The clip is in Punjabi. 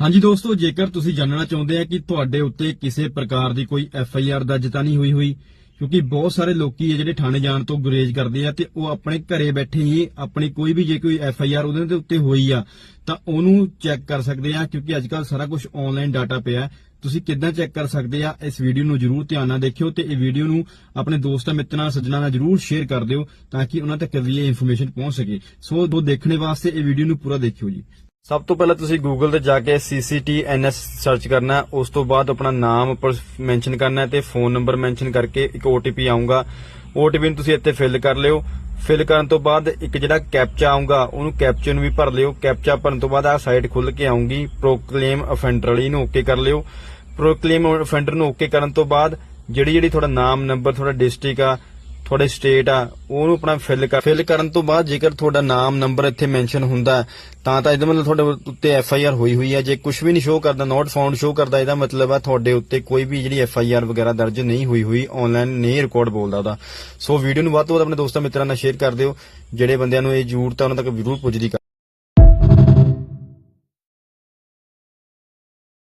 ਹਾਂਜੀ ਦੋਸਤੋ, ਜੇਕਰ ਤੁਸੀਂ ਜਾਣਨਾ ਚਾਹੁੰਦੇ ਆ ਕਿ ਤੁਹਾਡੇ ਉੱਤੇ ਕਿਸੇ ਪ੍ਰਕਾਰ ਦੀ ਕੋਈ ਐਫ ਆਈ ਆਰ ਦਰਜ ਤਾਂ ਨਹੀਂ ਹੋਈ ਹੋਈ, ਕਿਉਂਕਿ ਬਹੁਤ ਸਾਰੇ ਲੋਕੀ ਆ ਜਿਹੜੇ ਥਾਣੇ ਜਾਣ ਤੋਂ ਗੁਰੇਜ਼ ਕਰਦੇ ਆ ਤੇ ਉਹ ਆਪਣੇ ਘਰੇ ਬੈਠੇ ਹੀ ਆਪਣੀ ਕੋਈ ਵੀ ਜੇ ਕੋਈ ਐਫ ਆਈ ਆਰ ਉਹਦੇ ਦੇ ਉੱਤੇ ਹੋਈ ਆ, ਤਾਂ ਉਹਨੂੰ ਚੈੱਕ ਕਰ ਸਕਦੇ ਆ, ਕਿਉਂਕਿ ਅੱਜ ਕੱਲ ਸਾਰਾ ਕੁਝ ਆਨਲਾਈਨ ਡਾਟਾ ਪਿਆ ਤੁਸੀਂ ਕਿੱਦਾਂ ਚੈੱਕ ਕਰ ਸਕਦੇ ਆ, ਇਸ ਵੀਡੀਓ ਨੂੰ ਜਰੂਰ ਧਿਆਨ ਨਾਲ ਦੇਖਿਓ ਤੇ ਇਹ ਵੀਡੀਓ ਨੂੰ ਆਪਣੇ ਦੋਸਤਾਂ, ਮਿੱਤਰਾਂ, ਸੱਜਣਾਂ ਨਾਲ ਜਰੂਰ ਸ਼ੇਅਰ ਕਰ ਦਿਓ ਤਾਂ ਕਿ ਉਹਨਾਂ ਤੱਕ ਵੀ ਇਹ ਇਨਫੋਰਮੇਸ਼ਨ ਪਹੁੰਚ ਸਕੇ। ਸੋ ਦੋ ਦੇਖਣੇ ਵਾਸਤੇ ਇਹ ਵੀਡੀਓ ਨੂੰ ਪੂਰਾ ਦੇਖਿਓ ਜੀ। ਸਭ ਤੋਂ ਪਹਿਲਾਂ ਤੁਸੀਂ ਗੂਗਲ ਤੇ ਜਾ ਕੇ CCTNS ਸਰਚ ਕਰਨਾ, ਉਸ ਤੋਂ ਬਾਅਦ ਆਪਣਾ ਨਾਮ ਉੱਪਰ ਮੈਂਸ਼ਨ ਕਰਨਾ ਤੇ ਫੋਨ ਨੰਬਰ ਮੈਂਸ਼ਨ ਕਰਕੇ ਇੱਕ OTP ਆਊਗਾ। OTP ਨੂੰ ਤੁਸੀਂ ਇੱਥੇ ਫਿਲ ਕਰ ਲਿਓ। ਫਿਲ ਕਰਨ ਤੋਂ ਬਾਅਦ ਇੱਕ ਜਿਹੜਾ ਕੈਪਚਾ ਆਊਗਾ, ਉਹਨੂੰ ਕੈਪਚੇ ਨੂੰ ਵੀ ਭਰ ਲਿਓ। ਕੈਪਚਾ ਭਰਨ ਤੋਂ ਬਾਅਦ ਆ ਸਾਈਟ ਖੁੱਲ ਕੇ ਆਊਗੀ। ਪ੍ਰੋਕਲੇਮ ਅਫੈਂਡਰ ਵਾਲੀ ਨੂੰ ਓਕੇ ਕਰ ਲਿਓ। ਪ੍ਰੋਕਲੇਮ ਅਫੈਂਡਰ ਨੂੰ ਓਕੇ ਕਰਨ ਤੋਂ ਬਾਅਦ ਜਿਹੜੀ ਜਿਹੜੀ ਤੁਹਾਡਾ ਨਾਮ ਨੰਬਰ ਤੁਹਾਡਾ ਡਿਸਟ੍ਰਿਕਟ ਆ ਤੁਹਾਡੇ ਸਟੇਟ ਆ, ਉਹਨੂੰ ਆਪਣਾ ਫਿਲ ਕਰ ਫਿਲ ਕਰਨ ਤੋਂ ਬਾਅਦ ਜੇਕਰ ਤੁਹਾਡਾ ਨਾਮ ਨੰਬਰ ਇੱਥੇ ਮੈਂਸ਼ਨ ਹੁੰਦਾ, ਤਾਂ ਤਾਂ ਇਹਦਾ ਮਤਲਬ ਤੁਹਾਡੇ ਉੱਤੇ ਐਫ ਆਈ ਆਰ ਹੋਈ ਹੋਈ ਹੈ ਜੇ ਕੁਝ ਵੀ ਨਹੀਂ ਸ਼ੋ ਕਰਦਾ ਨਾਟ ਫਾਊਂਡ ਸ਼ੋ ਕਰਦਾ, ਇਹਦਾ ਮਤਲਬ ਹੈ ਤੁਹਾਡੇ ਉੱਤੇ ਕੋਈ ਵੀ ਜਿਹੜੀ ਐਫ ਆਈ ਆਰ ਵਗੈਰਾ ਦਰਜ ਨਹੀਂ ਹੋਈ ਹੋਈ ਆਨਲਾਈਨ ਨਹੀਂ ਰਿਕਾਰਡ ਬੋਲਦਾ ਉਹਦਾ। ਸੋ ਵੀਡੀਓ ਨੂੰ ਵੱਧ ਤੋਂ ਵੱਧ ਆਪਣੇ ਦੋਸਤਾਂ ਮਿੱਤਰਾਂ ਨਾਲ ਸ਼ੇਅਰ ਕਰ ਦਿਓ, ਜਿਹੜੇ ਬੰਦਿਆਂ ਨੂੰ ਇਹ ਜ਼ਰੂਰਤ ਹੈ ਉਹਨਾਂ ਤੱਕ ਜ਼ਰੂਰ ਪੁੱਜਦੀ ਕਰ